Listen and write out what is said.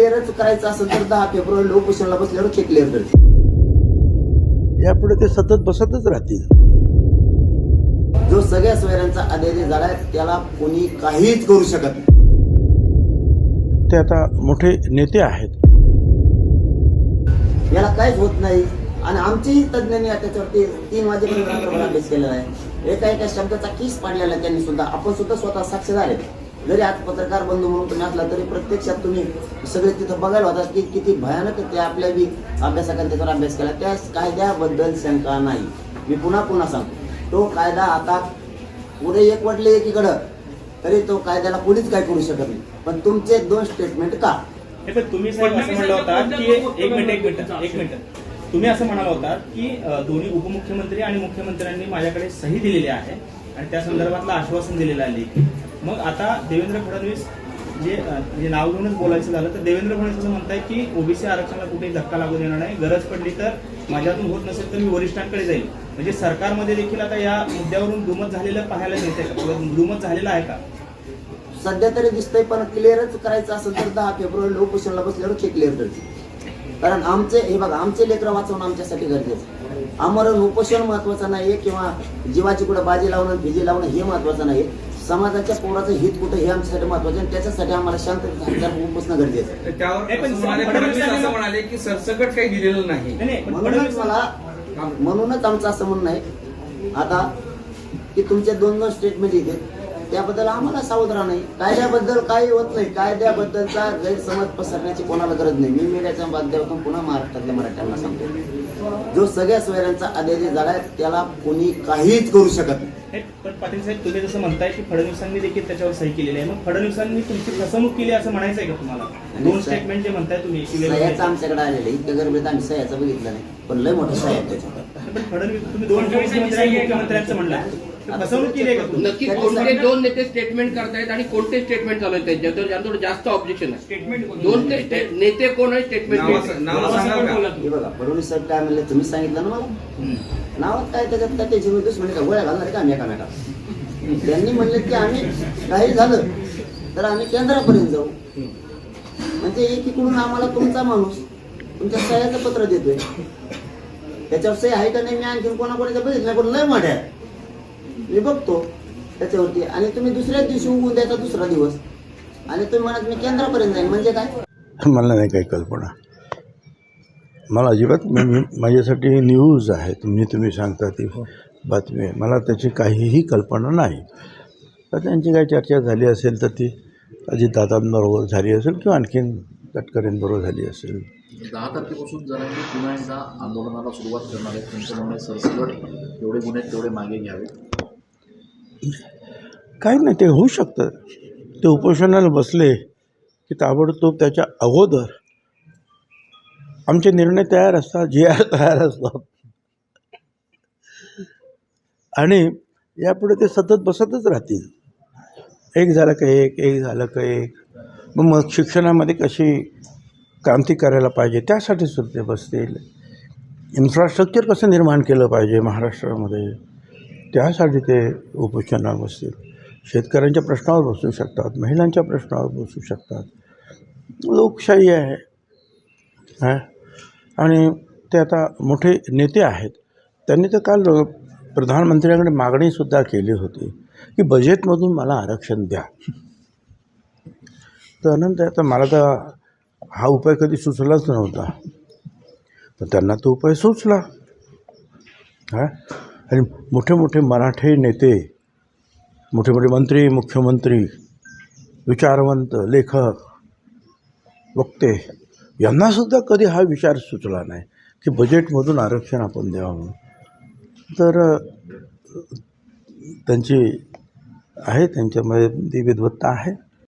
क्लिअरच करायचं असेल तर दहा फेब्रुवारीला उपोषणाला बसल्यावर ते क्लिअर करते. यापुढे ते सतत बसतच राहतील. जो सगळ्या सोयऱ्यांचा आदेश झालाय त्याला कोणी काहीच करू शकत नाही. ते आता मोठे नेते आहेत. याला काहीच होत नाही. आणि आमचेही तज्ज्ञांनी त्याच्यावरती तीन वाजेपर्यंत अभ्यास केलेला आहे. एका एका शब्दाचा किस पाडलेला त्यांनी सुद्धा. आपण सुद्धा स्वतः साक्षीदार आहेत जरी आज पत्रकार बंधू म्हणून तुम्ही असला तरी प्रत्यक्षात तुम्ही सगळे तिथं बघायला होता की किती भयानक ते आपल्या बी अभ्यासकांनी त्याच्यावर अभ्यास केला. त्या कायद्याबद्दल शंका नाही. मी पुन्हा पुन्हा सांगतो. तो कायदा आता पुढे एक वाटले एकीकडं तरी तो कायद्याला कोणीच काय करू शकत नाही. पण तुमचे दोन स्टेटमेंट का? तुम्ही साहेब असं म्हणला होता की एक मिनिट एक मिनिट एक मिनिट. तुम्ही असं म्हणाला होता की दोन्ही उपमुख्यमंत्री आणि मुख्यमंत्र्यांनी माझ्याकडे सही दिलेली आहे आणि त्या संदर्भातलं आश्वासन दिलेलं आहे. मग आता देवेंद्र फडणवीस जे म्हणजे नाव घेऊनच बोलायचं झालं तर देवेंद्र फडणवीस असं म्हणताय की ओबीसी आरक्षणाला कुठेही धक्का लागू देणार नाही गरज पडली तर माझ्यातून होत नसेल तर मी वरिष्ठांकडे जाईल. म्हणजे सरकारमध्ये देखील आता या मुद्द्यावरून दुमत झालेलं पाहायला मिळते का? किंवा दुमत झालेलं आहे का? सध्या तरी दिसतंय पण क्लिअरच करायचं असेल तर दहा फेब्रुवारी उपोषणाला बसल्यावर ते क्लिअर करते कारण आमचे हे बघा आमचे लेकरं वाचवणं आमच्यासाठी गरजेचं आमरण उपोषण महत्वाचं नाही किंवा जीवाची कुठं बाजी लावणं भिजी लावणं हे महत्वाचं नाही समाजाच्या पोराचं हित कुठं हे आमच्यासाठी महत्वाचं आणि त्याच्यासाठी आम्हाला शांत उपोषणं गरजेचं आहे. तर त्यावर नाही, पण असं म्हणाले फडणवीस फडणवीस यांनी- असं म्हणाले की सरसकट काही दिलेलं नाही. नाही, नाही पण म्हणूनच फडणवीस मला म्हणूनच आमचं असं म्हणणं आहे. आता की तुमचे दोन दोन स्टेटमेंट येते. त्याबद्दल आम्हाला सावध राहा नाही. कायद्याबद्दल काही होत नाही. कायद्याबद्दलचा गैरसमज पसरण्याची कोणाला गरज नाही. मी मीडियाच्या माध्यमातून पुन्हा महाराष्ट्रातल्या मराठ्यांना सांगतो. जो सगळ्या सोयऱ्यांचा आदेश झालाय त्याला कोणी काहीच करू शकत नाही, पण पाटील साहेब तुम्ही जसं म्हणताय की फडणवीसांनी देखील त्याच्यावर सही केलेली आहे. मग फडणवीसांनी तुमची फसवणूक केली असं म्हणायचं आहे का तुम्हाला? दोन स्टेटमेंट जे म्हणताय तुम्ही सह्याचं आमच्याकडे आलेलं इतक्या गरबेत आम्ही सह्याचं बघितलं नाही. पण लय मोठं सह्या त्याच्यात पण फडणवीस तुम्ही दोन मुख्यमंत्र्यांचं म्हणलं. फसवणूक केली आहे का तुम्ही? नक्की कोणते दोन नेते स्टेटमेंट करतायत आणि कोणते स्टेटमेंट चालू आहेत त्यांच्यावर ज्यांच्यावर जास्त ऑब्जेक्शन आहे. दोन ते नेते कोण आहे स्टेटमेंट नाव हे बघा फडणवीस साहेब काय म्हणले तुम्ही सांगितलं ना मला? नावात काय त्याच्यात? काय त्याची मी दुश्मनी का गोळ्या घालणार का आम्ही एकामेका त्यांनी म्हणले की आम्ही काही झालं तर आम्ही केंद्रापर्यंत जाऊ. म्हणजे एकीकडून आम्हाला तुमचा माणूस तुमच्या सह्याचं पत्र देतोय. त्याच्यावर सही आहे का नाही मी आणखी कोणाकोणाच्या बघितलं पण लय मोठ्या आहे. मी बघतो त्याच्यावरती. आणि तुम्ही दुसऱ्याच दिवशी उगून द्यायचा दुसरा दिवस. आणि तुम्ही म्हणत मी केंद्रापर्यंत जाईन. म्हणजे काय? मला नाही काही कल्पना. मला अजिबात मी माझ्यासाठी न्यूज आहे. तुम्ही तुम्ही सांगता ती बातमी आहे. मला त्याची काहीही कल्पना नाही. तर त्यांची काही चर्चा झाली असेल तर ती अजितदादांबरोबर झाली असेल किंवा आणखीन तटकरेंबरोबर झाली असेल. दहा तारखेपासून जरांगे पुन्हा एकदा आंदोलनाला सुरुवात करणार म्हणणं आहे, सरसकट जेवढे गुन्हे तेवढे मागे घ्यावे. काही नाही ते होऊ शकतं. ते उपोषणाला बसले की ताबडतोब त्याच्या अगोदर आमचे निर्णय तयार असतात जे आर तयार असतात. आणि यापुढे ते सतत बसतच राहतील. एक झालं का एक एक झालं का एक. मग मग शिक्षणामध्ये कशी क्रांती करायला पाहिजे त्यासाठी सुद्धा बसतील. इन्फ्रास्ट्रक्चर कसं निर्माण केलं पाहिजे महाराष्ट्रामध्ये त्यासाठी ते उपोषणावर बसतील. शेतकऱ्यांच्या प्रश्नावर बसू शकतात महिलांच्या प्रश्नावर बसू शकतात. लोकशाही आहे. हां? आणि ते आता मोठे नेते आहेत. त्यांनी तर काल प्रधानमंत्र्यांकडे मागणीसुद्धा केली होती की बजेटमधून मला आरक्षण द्या. तर अनंत आता मला तर हा उपाय कधी सुचलाच नव्हता. तर त्यांना तो उपाय सुचला. हा? आणि मोठे मोठे मराठी नेते मोठे मोठे मंत्री मुख्यमंत्री विचारवंत लेखक वक्ते यांनासुद्धा कधी हा विचार सुचला नाही की बजेटमधून आरक्षण आपण द्यावं. तर त्यांची आहे त्यांच्यामध्ये ती विद्वत्ता आहे.